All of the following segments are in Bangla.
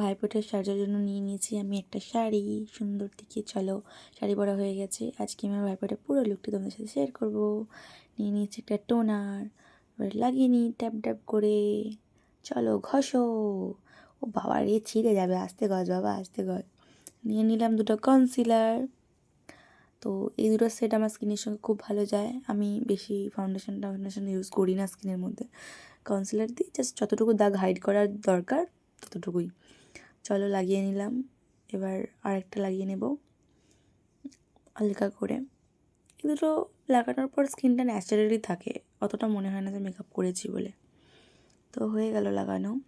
ভাইফোঁটার সাজার জন্য নিয়ে নিয়েছি আমি একটা শাড়ি, সুন্দর দেখে চলো, শাড়ি পরা হয়ে গেছে। আজকে আমি আমার ভাইফোঁটার পুরো লুকটা তোমাদের সাথে শেয়ার করব। নিয়ে নিয়েছি একটা টোনার এবার লাগিয়ে নিই ট্যাপ ট্যাপ করে। চলো ঘষো। ও বাবা রে, ছিঁড়ে যাবে, আস্তে গজ বাবা, আস্তে গজ নিয়ে নিলাম দুটো কনসিলার তো এই দুটো সেট আমার স্কিনের সঙ্গে খুব ভালো যায়। আমি বেশি ফাউন্ডেশন টাউন্ডেশন ইউজ করি না স্কিনের মধ্যে। কনসিলার দিই জাস্ট যতটুকু দাগ হাইড করার দরকার, ততটুকুই। চলো লাগিয়ে নিলাম। এবার আরেকটা লাগিয়ে নেব। হালকা করে। এই দুটো লাগানোর পর স্কিনটা ন্যাচারালি থাকে। অতটা মনে হয় না যে মেকআপ করেছি বলে। তো হয়ে গেল লাগানো।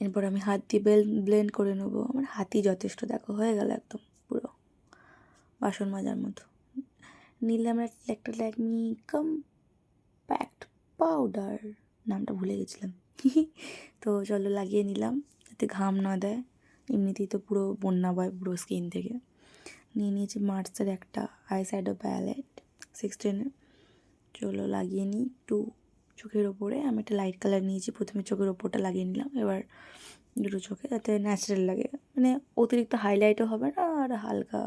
এরপর আমি হাত দিয়ে বেল ব্লেন্ড করে নেব। আমার হাতই যথেষ্ট, দেখো, হয়ে গেল একদম পুরো বাসন মাজার মতো। নিলাম একটা একটা ল্যাকমি কম্প্যাক্ট পাউডার নামটা ভুলে গেছিলাম। তো চলো লাগিয়ে নিলাম। যাতে ঘাম না দেয়। এমনিতেই তো পুরো বন্যা বয় পুরো স্কিন থেকে। নিয়ে নিয়েছি মার্সের একটা আই শ্যাডো প্যালেট সিক্সটিনের চলো লাগিয়ে নিই একটু চোখের ওপরে। আমি একটা লাইট কালার নিয়েছি, প্রথমে চোখের ওপরটা লাগিয়ে নিলাম। এবার দুটো চোখে যাতে ন্যাচারাল লাগে। মানে অতিরিক্ত হাইলাইটও হবে না, আর হালকা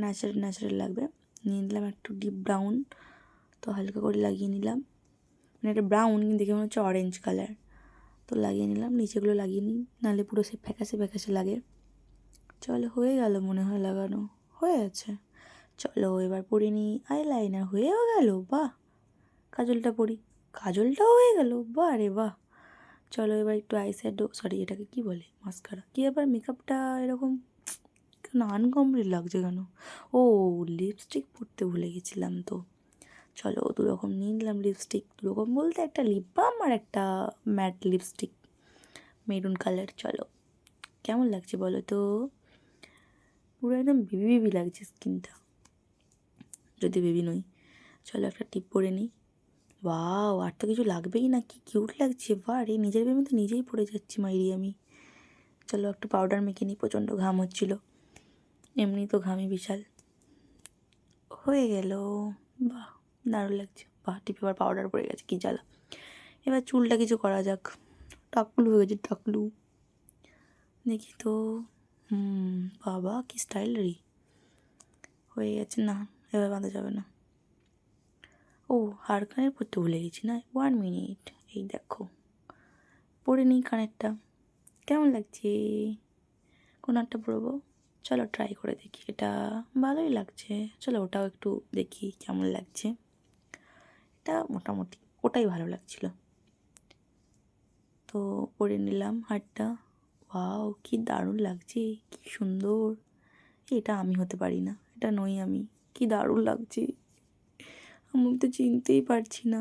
ন্যাচারাল ন্যাচারাল লাগবে। নিয়ে নিলাম একটু ডিপ ব্রাউন তো হালকা করে লাগিয়ে নিলাম। মানে একটা ব্রাউন কিন্তু দেখে মনে হচ্ছে অরেঞ্জ কালার তো লাগিয়ে নিলাম, নিচেগুলো লাগিয়ে নিই, নাহলে পুরো সে ফ্যাকাশে ফ্যাকাশে লাগে। চলো হয়ে গেল মনে হয় লাগানো, হয়ে আছে চলো এবার পরে নিই আই লাইনার হয়েও গেল, বাহ! কাজলটা পরি, কাজলটাও হয়ে গেল, বাহ রে বাহ! চলো এবার একটু আই শ্যাডো সরি এটাকে কী বলে মাস্কারা কী এবার মেকআপটা এরকম কেন আনকমপ্লিট লাগছে কেন? ও লিপস্টিক পরতে ভুলে গেছিলাম তো। চলো দু রকম নিয়ে নিলাম লিপস্টিক দু রকম বলতে একটা লিপ বাম আর একটা ম্যাট লিপস্টিক মেরুন কালার চলো। কেমন লাগছে বলো তো? পুরো একদম বেবি বেবি লাগছে স্কিনটা যদি বেবি নই। চলো একটা টিপ পরে নিই। বাও আর তো কিছু লাগবেই না, কি কিউট লাগছে। বা রে, নিজের বেবি তো নিজেই পড়ে যাচ্ছি মাইরি আমি চলো একটু পাউডার মেখে নিই, প্রচণ্ড ঘাম হচ্ছিল। এমনি তো ঘামি বিশাল। হয়ে গেল। বাহ। দারুণ লাগছে। বা টিপে আবার পাউডার পড়ে গেছে, কী জ্বালা। এবার চুলটা কিছু করা যাক। টাকলু হয়ে গেছে টাকলু দেখি তো বাবা, কি স্টাইল রে। হয়ে গেছে, না এবার বাঁধা যাবে না। ও হার কানের পরতে ভুলে গেছি না ওয়ান মিনিট এই দেখো, পরে নিই কানেরটা। কেমন লাগছে? কোন একটা পরবো? চলো ট্রাই করে দেখি, এটা ভালোই লাগছে। চলো ওটাও একটু দেখি, কেমন লাগছে। এটা মোটামুটি ওটাই ভালো লাগছিল। তো পরে নিলাম হারটা। ওয়াও, কি দারুণ লাগছে, কি সুন্দর। এটা আমি হতে পারি না, এটা নই আমি, কি দারুণ লাগছে। আমি তো চিনতেই পারছি না।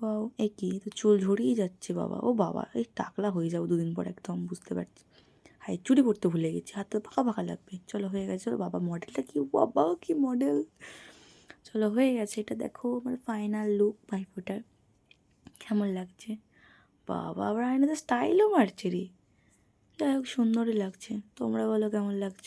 বাও এ কি, তো চুল ঝরিয়ে যাচ্ছে বাবা, ও বাবা, এই টাকলা হয়ে যাব দুদিন পর একদম, বুঝতে পারছি। হাই চুরি পরতে ভুলে গেছি হাতটা ফাঁকা ফাঁকা লাগবে। চলো হয়ে গেছে বাবা মডেলটা কি, বাবা কি মডেল চলো হয়ে গেছে। এটা দেখো আমার ফাইনাল লুক ভাইফোটার কেমন লাগছে? বাবা, আবার আয়নাতে স্টাইলও মারছে রে। যাই হোক, সুন্দরই লাগছে। তোমরা বলো কেমন লাগছে?